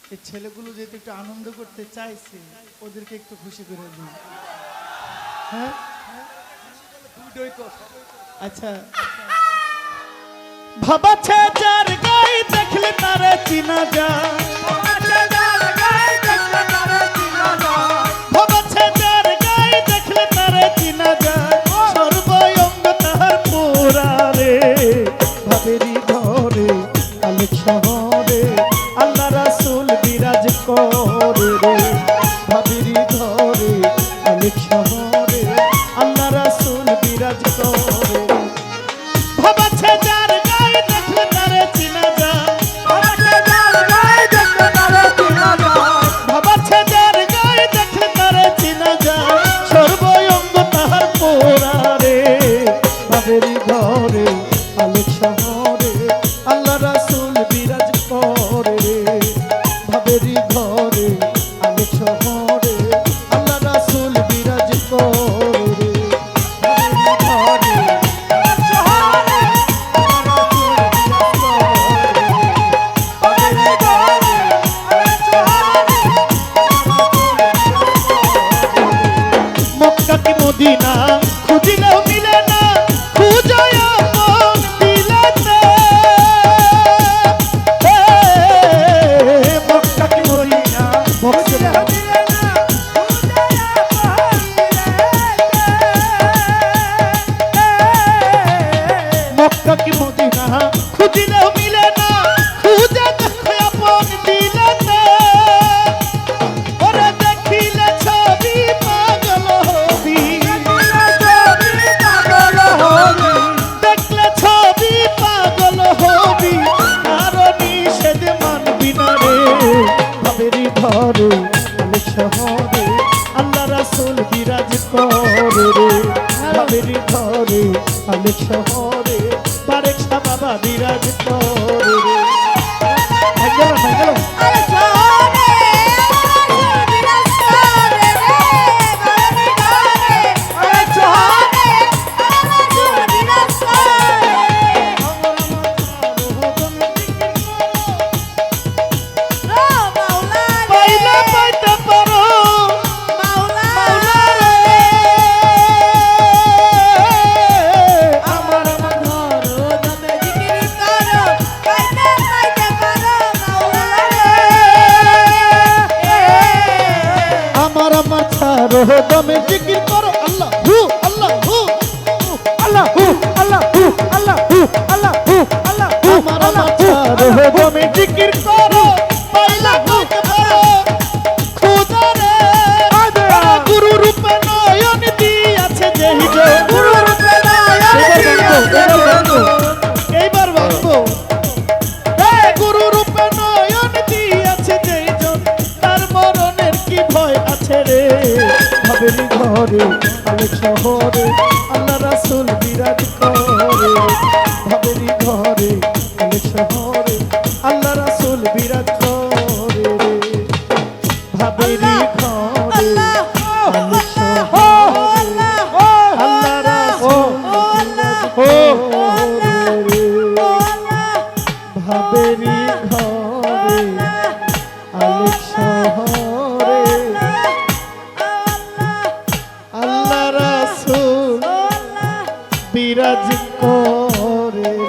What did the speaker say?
ঘরে ছেলেগুলো যেহেতু একটু আনন্দ করতে চাইছে ওদেরকে একটু খুশি করে দিন। হ্যাঁ? আচ্ছা। ভাবাছে যার গাই দেখলে তারে চিনা যায়। ভাবেরি ঘরে, আলোক শহরে আল্লাহ রাসূল বিরাজ করে ভাবেরি ঘরে, আলোক শহরে আল্লাহ রাসূল বিরাজ করে ঘরে মক্কা কি মদিনা। খুঁজিলেও মিলে না, খুঁজে দেখো আপন দিলেতে ওরে দেখিলে ছবি পাগল হবি। দেখলে ছবি পাগল হবি। কারও নিষেধ মানবি না রে। ভাবেরি ঘরে শহরে আল্লাহ রাসূল বিরাজ করে রে। ভাবেরি ঘরে আলোক শহরে শাহ বাবা বিরাজ ছাড়ো দমে আছে ভাবেরি ঘরে আলোক শহরে, আল্লাহ রাসুল বিরাট করে। ভাবেরি ঘরে আলোক শহরে, আল্লাহ রাসুল বিরাট করে। ভাবেরি রে